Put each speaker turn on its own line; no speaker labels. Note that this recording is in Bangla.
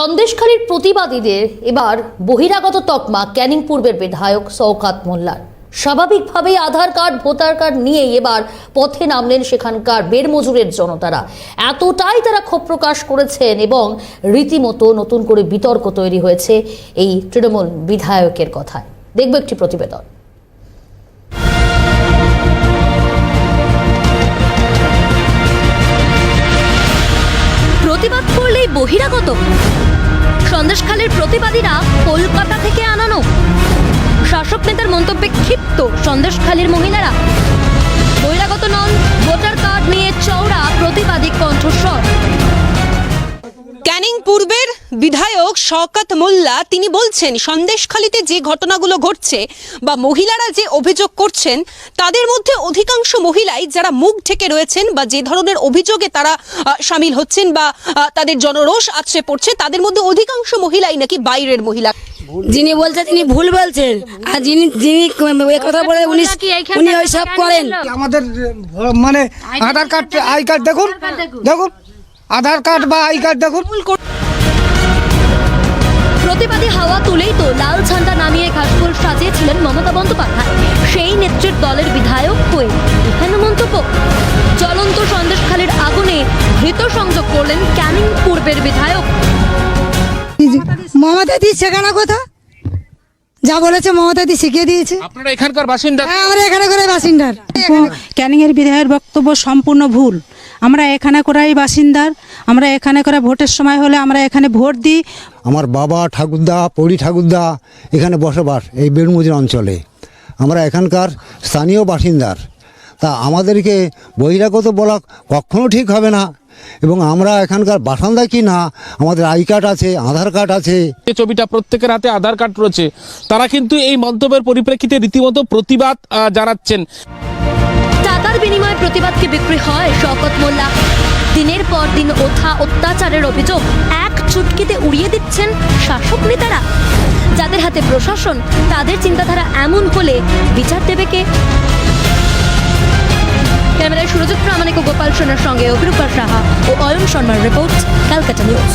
সন্দেশখালীর প্রতিবাদীদের এবার বহিরাগত তকমা ক্যানিং পূর্বের বিধায়ক শওকাত মোল্লার। স্বাভাবিকভাবেই আধার কার্ড, ভোটার কার্ড নিয়েই এবার পথে নামলেন সেখানকার বেরমজুরের জনতারা। এতটাই তারা ক্ষোভ প্রকাশ করেছেন এবং রীতিমতো নতুন করে বিতর্ক তৈরি হয়েছে এই তৃণমূল বিধায়কের কথায়। দেখব একটি প্রতিবেদন।
প্রতিবাদ করলেই বহিরাগত। সন্দেশখালের প্রতিবাদীরা কলকাতা থেকে আনানো। শাসক নেতার মন্তব্যে ক্ষিপ্ত সন্দেশখালীর মহিলারা।
বিধায়ক শওকত মোল্লা তিনি বলছেন সন্দেশখালিতে যে ঘটনাগুলো ঘটছে বা মহিলারা যে অভিযোগ করছেন তাদের মধ্যে অধিকাংশ মহিলাই যারা মুখ ঢেকে রয়েছেন বা যে ধরনের অভিযোগে তারা সামিল হচ্ছেন বা তাদের জনরোষ আছড়ে পড়ছে তাদের মধ্যে অধিকাংশ মহিলাই নাকি বাইরের মহিলা।
যিনি বলছে তিনি ভুল বলছেন। আর যিনি যিনি কথা বলে উনি উনি ওই সব করেন।
আমাদের মানে আধার কার্ড আই কার্ড দেখুন? দেখুন। আধার কার্ড বা আই কার্ড দেখুন
সাজিয়েছিলেন মমতা বন্দ্যোপাধ্যায়। সেই নেত্রীর দলের বিধায়ক হয়ে এখানে মন্তব্য। চলন্ত সন্দেশখালীর আগুনে ধৃত সংযোগ করলেন ক্যানিং পূর্বের বিধায়ক।
মমতা দি কেন কথা যা বলেছে মমতা দি শিখিয়ে দিয়েছে।
আপনারা এখানকার বাসিন্দা?
হ্যাঁ, আমরা এখানে করে বাসিন্দার
ক্যানিংয়ের বিধায়কের বক্তব্য সম্পূর্ণ ভুল। আমরা এখানে করাই বাসিন্দার আমরা এখানে করে ভোটের সময় হলে আমরা এখানে ভোট দিই।
আমার বাবা ঠাকুরদা পরি ঠাকুরদা এখানে বসবাস এই বেড়মুজির অঞ্চলে। আমরা এখানকার স্থানীয় বাসিন্দার। তা আমাদেরকে বহিরাগত বলা কখনো ঠিক হবে না। এবং আমরা এখানকার বাসিন্দা কি না আমাদের আই কার্ড আছে আধার কার্ড আছে।
যে ছবিটা প্রত্যেকের হাতে আধার কার্ড রয়েছে। তারা কিন্তু এই মন্তব্যের পরিপ্রেক্ষিতে রীতিমতো প্রতিবাদ জানাচ্ছেন।
টাকার বিনিময়ে প্রতিবাদকে বিক্রি হয়? শওকত মোল্লা দিনের পর দিন ওঠা অত্যাচারের অভিযোগ এক চুটকিতে উড়িয়ে দিচ্ছেন শাসক নেতারা। যাদের হাতে প্রশাসন তাদের চিন্তাধারা এমন হলে বিচার দেবে কে? ক্যামেরায় সুরজিৎ প্রামাণিক ও গোপাল সোনার সঙ্গে অভিরূপা সাহা ও অয়ন শর্মার রিপোর্ট, ক্যালকাটা নিউজ।